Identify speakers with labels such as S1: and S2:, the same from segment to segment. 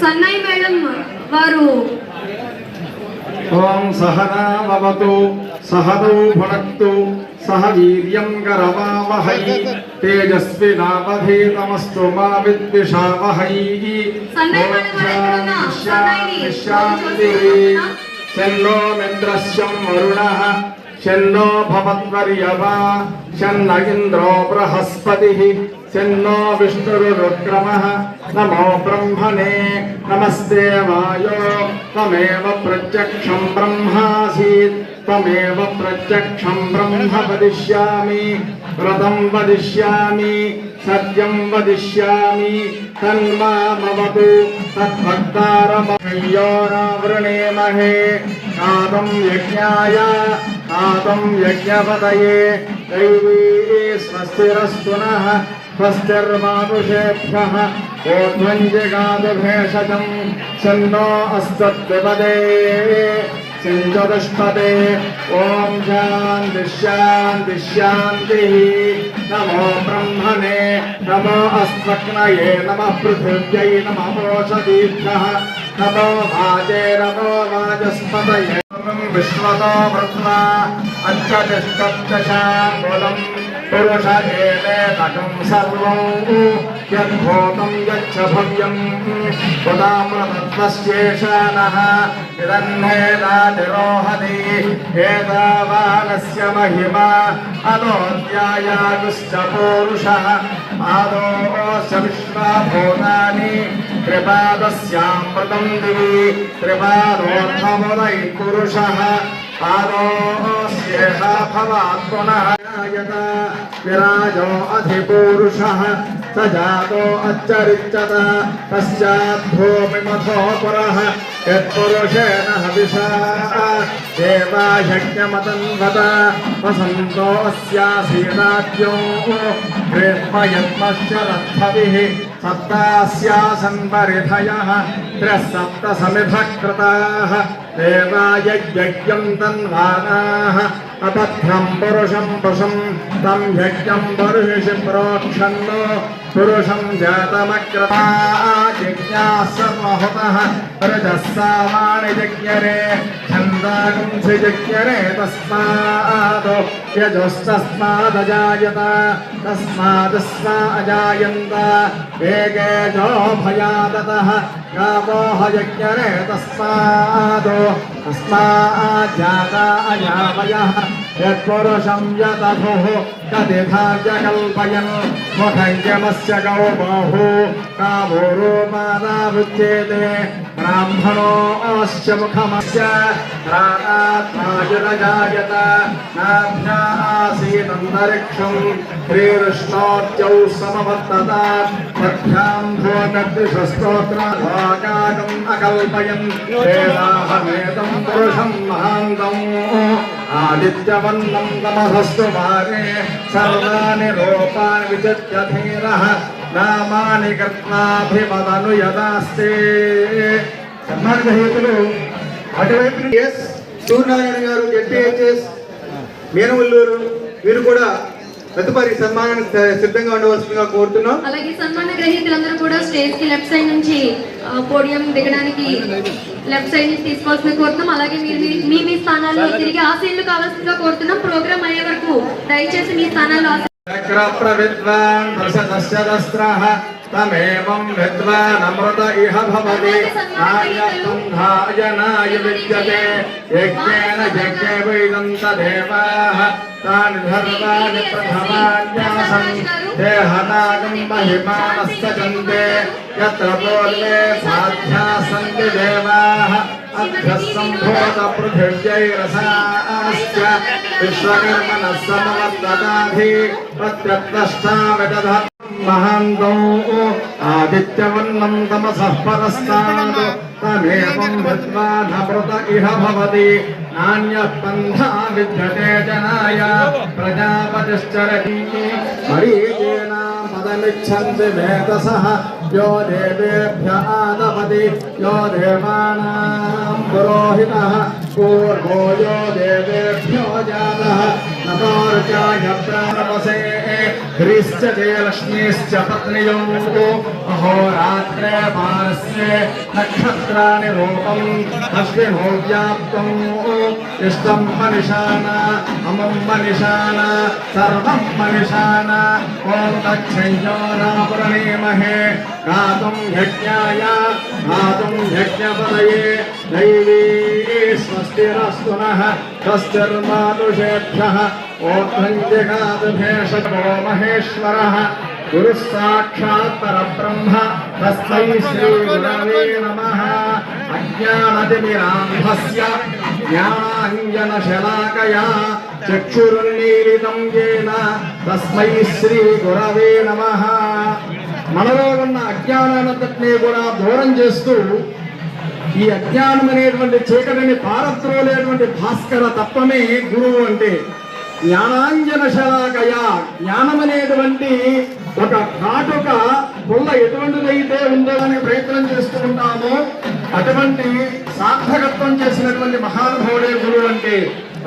S1: సన్నాయి మేడం వారు
S2: ఓం సహనావతు సహనౌ భునక్తు సహ వీర్యం కరవావహై తేజస్వినావధీతమస్తు మా విద్విషావహై? శాంతి శాంతి. వరుణః. शन्नो भवत्वर्यवा शन्न इन्द्रो बृहस्पतिः शन्नो विष्णुरुक्रमः नमो ब्रह्मणे, नमस्ते वायो। तमे प्रत्यक्ष ब्रह्मासीत् त्वमेव प्रत्यक्षं ब्रह्म वदिष्या व्रतं वदिष्यामि, सत्यं वदिष्यामि तन्मामवतु तद्भक्तारमयोरावृणेमहे कादं यज्ञाय యజ్ఞాయ కాతం యజ్ఞపతయే దైవీ స్వస్తిరస్తు నః స్వస్తిర్మానుషేభ్యः ఊర్ధ్వం జగాదు భేషజం ఛన్నో అస్తద్విపదే సించదుష్పదే ఓం శాంతి శాంతి శాంతి నమో బ్రహ్మణే నమో అస్మగ్నయే నమ పృథివ్యై నమ మోషదీభ్యः విశ్వతో బ్రహ్మ అత్యతిష్టం పురుష ఏవేదకం సర్వం యద్భూతం యచ్చ భవ్యం ఉదామృతత్వశేషానః ఇదన్నేదాతిరోహతి ఏదావానస్య మహిమా అలోద్యాయాగుశ్చ పూరుషः ఆదోశ్చ విశ్వభూతాని త్రిపాదశ్యామృతం దివి త్రిపాదోర్ధముదై పురుష పాదోస్యేష భవాత్ విరాజో అధిపూరుష స అచ్చరిచ్చత పశ్చాద్భూమిమథో పురः యత్పురుషేణ హవిషా. దేవాయజ్ఞమతన్వత వసంతో అస్యాసీనాద్యో గ్రీష్మయత్మశ్చరద్ధవిः సప్తాస్యాసన్ పరిధయः త్రः సప్త సమిధः కృతాः దేవాయజ్ఞం తన్వానాः. అపత్రం పురుషం పుషం. తం యజ్ఞం పరుషి ప్రోక్షన్నో పురుషం జాతమగ్రజిజ్ఞాసమహుతః రజస్సామాని జజ్ఞరే ఛందాగుంసి జజ్ఞరే తస్మాద్ యజోస్తస్మాదజాయత తస్మాదస్మా అజాయంత ఏకేజో భయాదతః గావోహ యజ్ఞరే यत्पुरुषं यदधुः कदिधाव्यकल्पयन् मुखङ्गमस्य गौबाहु कामोरो मादावृत्येते ब्राह्मणोऽस्य मुखमस्य प्राणात्मायुरजायत नाभ्या आसीदन्तरिक्षम् श्रीकृष्णोत्यौ समवर्तत तथ्यां भोगद्विषस्तोत्राभागाकम् अकल्पयन् वेदाहमेतम् पुरुषम् महान्तम् తమసస్తు భాగే సర్వాణి రూపాన్ని విచిత్య ధీరः నామాని కర్తాభిమదను యదాస్తే సన్మాన గ్రహీతలు అటువైపు ఎస్ సూర్యనారాయణ గారు జడ్పిహెచ్ఎస్ మేనవల్లూరు వీరు కూడా తదుపరి సన్మానానికి సిద్ధంగా ఉండవలసిందిగా కోరుతున్నాం
S1: అలాగే సన్మాన గ్రహీతలందరూ కూడా స్టేజ్కి లెఫ్ట్ సైడ్ నుంచి పోడియం దిగడానికి లెఫ్ట్ సైడ్ నుంచి తీసుకోవాల్సిన కోరుతున్నాం అలాగే మీరు మీ- మీ మీ స్థానాల్లో తిరిగి ఆశీర్లు కావాల్సిందిగా కోరుతున్నాం ప్రోగ్రామ్ అయ్యే వరకు దయచేసి మీ స్థానాల్లో
S2: तमेवं विद्वानमृत इह भवति। नायतुन्धायनाय विद्यते। यज्ञेन यज्ञे वैदन्तदेवाः तानि सर्वाणि प्रथमान्यासन्। ते हनागं महिमानस्तजन्ते यत्र पूर्वे साध्याः सन्ति देवाः। अभ्यः सम्भूतपृथिव्यैरसास्य विश्वकर्मणः समवर्तनाधि प्रत्यक्तष्टामि दधति మహాంగౌ ఆదిత్యవర్ణం తమసః పరస్తాత్ తమేవం భృత్వా నమృత ఇహ భవతి. నాణ్యః పన్థా విద్యతే జనాయ ప్రజాపతిశ్చరతి. మరీచేనా పదమిచ్చంది వేదసః యో దేవేభ్య ఆదపతి యో దేవానాం పురోహితః. పూర్వో యో దేవేభ్యో జాతః. ह्रीश्च ते लक्ष्मीश्च पत्न्यौ अहोरात्रे पारस्ये नक्षत्राणि रूपम् अश्विनो व्याप्तम् इष्टं मनिषाण अमं मनिषाण सर्वं मनिषाण ॐ तच्छञ्जोरापुरणीमहे गातुं यज्ञाय गातुं यज्ञपदये। दैवी स्वस्तिरस्तु नः ఓద్ధంజగాదభేషో మహేశ్వర గురు సాక్షాత్ పరబ్రహ్మ తస్మై శ్రీ గురవే నమ అజ్ఞానతిమిరాంధస్య జ్ఞానాంజన శలాకయా చక్షురున్నీలితం తస్మై శ్రీ గురవే నమ మనలో ఉన్న అజ్ఞానాన్నంతటినీ కూడా దూరం చేస్తూ ఈ అజ్ఞానం అనేటువంటి చీకటిని పారద్రోలేటువంటి భాస్కర తత్వమే గురువు అంటే జ్ఞానాంజన శలాకయ జ్ఞానం అనేటువంటి ఒక కాటుక పుల్ల ఎటువంటిదైతే ఉండడానికి ప్రయత్నం చేస్తూ ఉంటామో అటువంటి సార్థకత్వం చేసినటువంటి మహానుభావుడే గురువు అంటే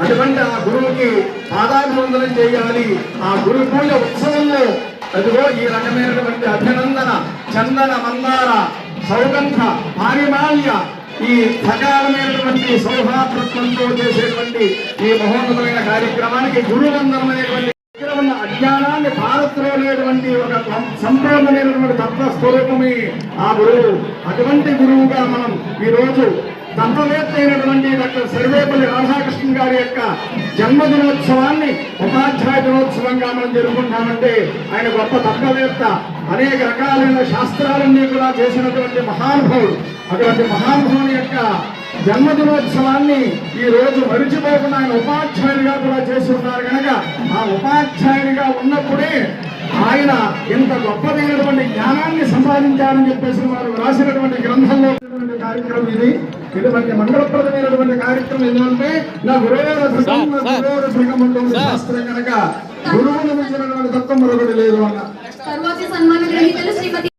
S2: అటువంటి ఆ గురువుకి పాదాభివందనం చేయాలి. ఆ గురు పూజ ఉత్సవంలో అదిగో ఈ రకమైనటువంటి అభినందన చందన మందార సౌగంధ పారిమాల్య ఈ సకాలమైనటువంటి సౌభాతృత్వంతో చేసేటువంటి ఈ మహోన్నతమైన కార్యక్రమానికి గురువందనం అనేటువంటి ఉన్న అజ్ఞానాన్ని పారత్రోలేటువంటి ఒక సంపూర్ణమైనటువంటి తత్వస్వరూపమే ఆ గురువు. అటువంటి గురువుగా మనం ఈ రోజు తత్వవేత్త అయినటువంటి డాక్టర్ సర్వేపల్లి రాధాకృష్ణ గారి యొక్క జన్మదినోత్సవాన్ని ఉపాధ్యాయ దినోత్సవంగా మనం జరుపుకుంటామంటే ఆయన గొప్ప తత్వవేత్త అనేక రకాలైన శాస్త్రాలన్నీ కూడా చేసినటువంటి మహానుభావుడు. అటువంటి మహానుభావుని యొక్క జన్మదినోత్సవాన్ని ఈ రోజు మరిచిపోకుండా ఆయన ఉపాధ్యాయుడిగా కూడా చేసి ఉన్నారు కనుక ఆ ఉపాధ్యాయుడిగా ఉన్నప్పుడే ఆయన ఇంత గొప్పదైనటువంటి జ్ఞానాన్ని సంపాదించారని చెప్పేసి వారు రాసినటువంటి గ్రంథంలో కార్యక్రమం ఇది. ఇటువంటి మంగళప్రదమైనటువంటి కార్యక్రమం ఎందుకంటే నా గురువుల ధృతం నా గురువుల ధృగమంలో శాస్త్రం కనుక గురువును మించినటువంటి తత్వం మరొకటి లేదు అన్న.